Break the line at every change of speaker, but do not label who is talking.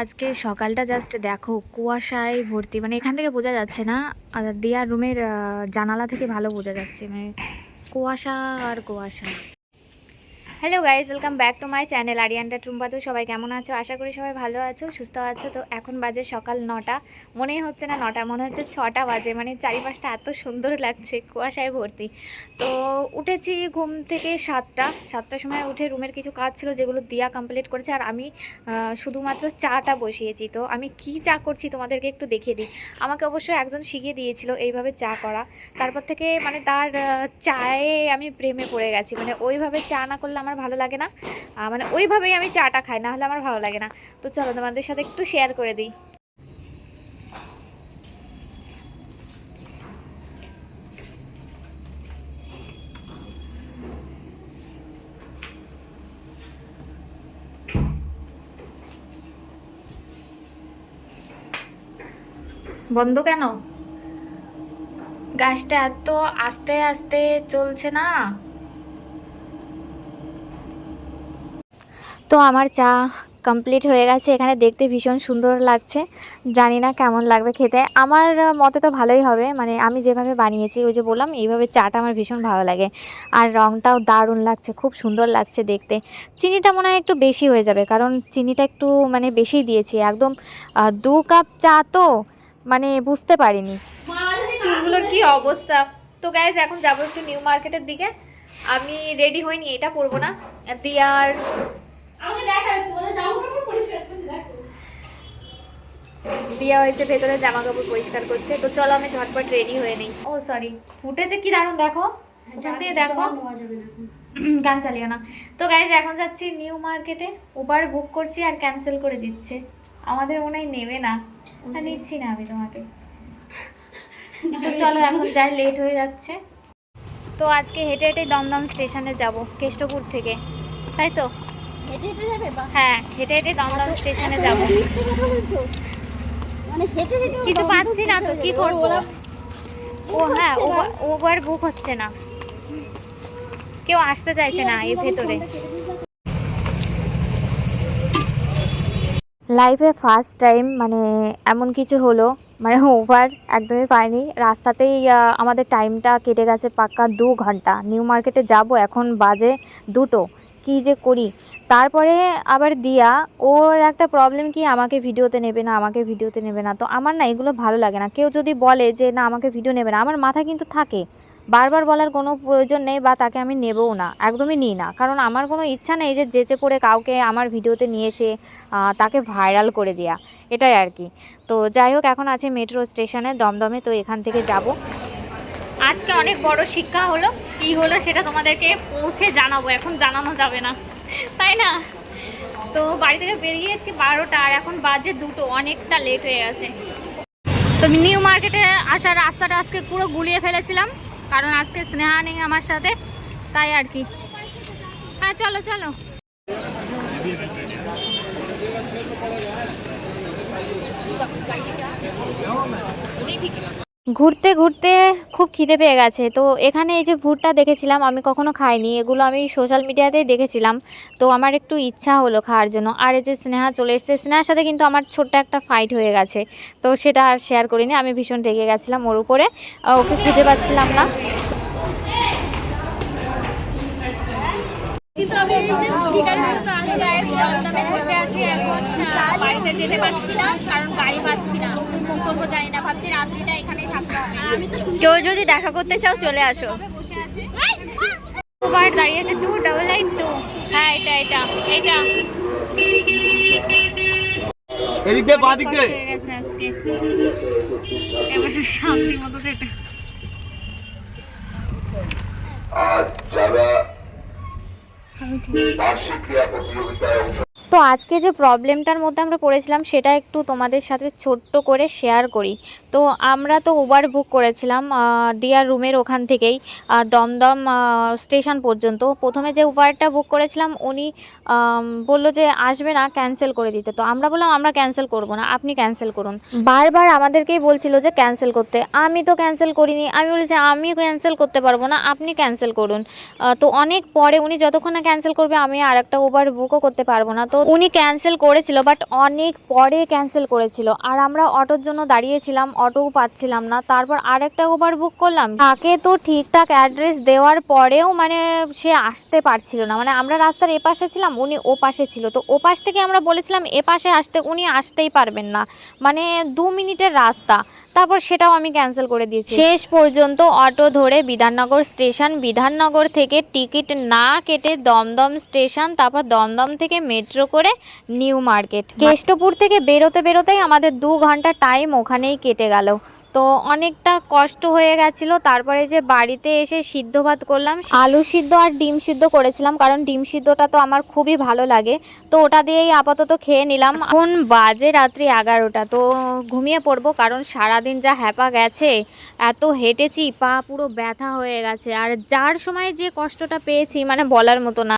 আজকে সকালটা জাস্ট দেখো, কুয়াশায় ভর্তি মানে এখান থেকে বোঝা যাচ্ছে না, আর দিয়ার রুমের জানালা থেকে ভালো বোঝা যাচ্ছে মানে কুয়াশা আর কুয়াশা। Hello guys welcome back to my channel আরিয়ানটা টুম্পাতু সবাই কেমন আছো? আশা করি সবাই ভালো আছো, সুস্থ আছো। তো এখন বাজে সকাল নটা। মনেই হচ্ছে না নটা, মনে হচ্ছে ছটা বাজে। মানে চারিপাশটা এত সুন্দর লাগছে, কুয়াশায় ভর্তি। তো উঠেছি ঘুম থেকে সাতটা। সাতটার সময় উঠে রুমের কিছু কাজ ছিল যেগুলো দিয়া কমপ্লিট করেছে। আর আমি শুধুমাত্র চাটা বসিয়েছি। তো আমি কি চা করছি তোমাদেরকে একটু দেখিয়ে দিই। আমাকে অবশ্য একজন শিখিয়ে দিয়েছিল এইভাবে চা করা। তারপর থেকে মানে তার চায়ে আমি প্রেমে পড়ে গেছি। মানে ওইভাবে চা না করলে আমার ভালো লাগে না। মানে ওইভাবেই আমি চাটা খাই, না হলে আমার ভালো লাগে না। তো চলো তোমাদের সাথে একটু শেয়ার করে দিই। বন্ধ কেন? গাছটা এত আস্তে আস্তে চলছে না। তো আমার চা কমপ্লিট হয়ে গেছে। এখানে দেখতে ভীষণ সুন্দর লাগছে। জানি না কেমন লাগবে খেতে। আমার মতে তো ভালোই হবে। মানে আমি যেভাবে বানিয়েছি, ওই যে বললাম, এইভাবে চাটা আমার ভীষণ ভালো লাগে। আর রঙটাও দারুণ লাগছে, খুব সুন্দর লাগছে দেখতে। চিনিটা মনে হয় একটু বেশি হয়ে যাবে, কারণ চিনিটা একটু মানে বেশি দিয়েছি। একদম দু কাপ চা তো মানে বুঝতে পারিনি। চুলগুলোর কি অবস্থা? তো গাইজ এখন যাব একটু নিউ মার্কেটের দিকে। আমি রেডি হইনি, এটা পরবো না। দিয়ার
আমাকে দেখা একটু বলে জামা কাপড় পরিষ্কার করছি দেখো।
দিয়া হয়েছে ভেতরে জামা কাপড় পরিষ্কার করছে। তো চলো আমি ঝটপট রেডি হয়ে নেই। ও সরি ফুটেছে কি দারুণ দেখো। দিয়ে দেখো। গান চালিও না। তো গাইজ এখন যাচ্ছি নিউ মার্কেটে উবার বুক করছি আর ক্যান্সেল করে দিচ্ছে। আমাদের মনে হয় নেবে না। ওটা নিচ্ছি না আমি তোমাকে। তো চলো এখন যাই লেট হয়ে যাচ্ছে। তো আজকে হেঁটে হেঁটে দমদম স্টেশনে যাব কেষ্টপুর থেকে। তাই তো? হ্যাঁ হেঁটে হেঁটে দমদম স্টেশনে যাব।
মানে হেঁটে হেঁটে
কিছু পাচ্ছি না তো কি করব? ও হ্যাঁ ওভার বুক হচ্ছে না। কেউ আসতে চাইছে না এই ভেতরে। লাইফে ফার্স্ট টাইম মানে এমন কিছু হলো মানে ওভার একদমই পাইনি। রাস্তাতেই আমাদের টাইমটা কেটে গেছে পাক্কা দু ঘণ্টা। নিউ মার্কেটে যাব এখন বাজে দুটো। কি যে করি। তারপরে আবার দিয়া, ওর একটা প্রবলেম কি আমাকে ভিডিওতে নেবে না, আমাকে ভিডিওতে নেবে না। তো আমার না এগুলো ভালো লাগে না। কেউ যদি বলে যে, না, আমাকে ভিডিও নেবে না। আমার মাথা কিন্তু থাকে। বারবার বলার কোনো প্রয়োজন নেই বা তাকে আমি নেবও না, একদমই নিই না। কারণ আমার কোনো ইচ্ছা নেই যে যেচে করে কাউকে আমার ভিডিওতে নিয়ে এসে তাকে ভাইরাল করে দেওয়া এটাই আর কি। তো যাই হোক, এখন আছে মেট্রো স্টেশনে দমদমে, তো এখান থেকে যাব। আজকে অনেক বড় শিক্ষা হলো। কি হলো সেটা তোমাদেরকে পৌঁছে জানাব, এখন জানানো যাবে না। তাই না? তো বাড়ি থেকে বেরিয়েছি বারোটা, আর এখন বাজে দুটো, অনেকটা লেট হয়ে গেছে। তো নিউ মার্কেটে আসার রাস্তাটা আজকে পুরো গুলিয়ে ফেলেছিলাম, কারণ আজকে স্নেহা নেই আমার সাথে, তাই আর কি। হ্যাঁ চলো চলো। ঘুরতে ঘুরতে খুব খিদে পেয়ে গেছে। তো এখানে এই যে ভুট্টা দেখেছিলাম, আমি কখনো খাইনি। এগুলো আমি সোশ্যাল মিডিয়াতেই দেখেছিলাম। তো আমার একটু ইচ্ছা হলো খাওয়ার জন্য। আর এই যে স্নেহা চলে এসছে, স্নেহার সাথে কিন্তু আমার ছোট্ট একটা ফাইট হয়ে গেছে। তো সেটা আর শেয়ার করিনি, আমি ভীষণ রেগে গেছিলাম ওর উপরে। ওকে খুঁজে পাচ্ছিলাম না।
কিন্তু
কেউ যদি দেখা করতে চাও চলে আসো। দাঁড়িয়েছে টু ডাবল এইট টু হ্যাঁ এটা এটা এটা।
এদিক দিয়ে বাঁ দিক দিয়ে
গেছে আজকে। এবার সামনের মতো যেটা
আজ যারা বার্ষিক ক্রীড়া প্রতিযোগিতায় অংশ
আজকে যে প্রবলেমটার মধ্যে আমরা পড়েছিলাম, সেটা একটু তোমাদের সাথে ছোট্ট করে শেয়ার করি। তো আমরা তো উবার বুক করেছিলাম দিয়ার রুমের ওখান থেকেই দমদম স্টেশন পর্যন্ত। প্রথমে যে উবারটা বুক করেছিলাম, উনি বলল যে আসবে না ক্যান্সেল করে দিতে। তো আমরা বললাম, আমরা ক্যান্সেল করব না, আপনি ক্যান্সেল করুন। বারবার আমাদেরকেই বলছিল যে ক্যান্সেল করতে। আমি তো ক্যান্সেল করিনি। আমি বলেছি আমি ক্যান্সেল করতে পারব না, আপনি ক্যান্সেল করুন। তো অনেক পরে উনি যতক্ষণ না ক্যান্সেল করবে, আমি আর একটা উবার বুকও করতে পারব না। তো উনি ক্যান্সেল করেছিল বাট অনেক পরে ক্যান্সেল করেছিল। আর আমরা অটোর জন্য দাঁড়িয়েছিলাম, অটোও পাচ্ছিলাম না। তারপর আরেকটা ওবার বুক করলাম। তাকে তো ঠিকঠাক অ্যাড্রেস দেওয়ার পরেও মানে সে আসতে পারছিল না। মানে আমরা রাস্তার এপাশে ছিলাম, উনি ও পাশে ছিল। তো ও পাশ থেকে আমরা বলেছিলাম এ পাশে আসতে উনি আসতেই পারবেন না। মানে দু মিনিটের রাস্তা। তারপর সেটাও আমি ক্যান্সেল করে দিয়েছি। শেষ পর্যন্ত অটো ধরে বিধাননগর স্টেশন, বিধাননগর থেকে টিকিট না কেটে দমদম স্টেশন, তারপর দমদম থেকে মেট্রো করে নিউ মার্কেট। কেষ্টপুর থেকে বেরোতে বেরোতেই আমাদের দু ঘণ্টা টাইম ওখানেই কেটে গেল। তো অনেকটা কষ্ট হয়ে গেছিল তারপরে যে বাড়িতে এসে সিদ্ধ ভাত করলাম আলু সিদ্ধ আর ডিম সিদ্ধ করেছিলাম কারণ ডিম সিদ্ধটা তো আমার খুবই ভালো লাগে। তো ওটা দিয়েই আপাতত খেয়ে নিলাম। এখন বাজে রাত্রি এগারোটা তো ঘুমিয়ে পড়ব কারণ সারাদিন যা হ্যাপা গেছে এত হেঁটেছি পা পুরো ব্যথা হয়ে গেছে। আর যার সময় যে কষ্টটা পেয়েছি মানে বলার মতো না।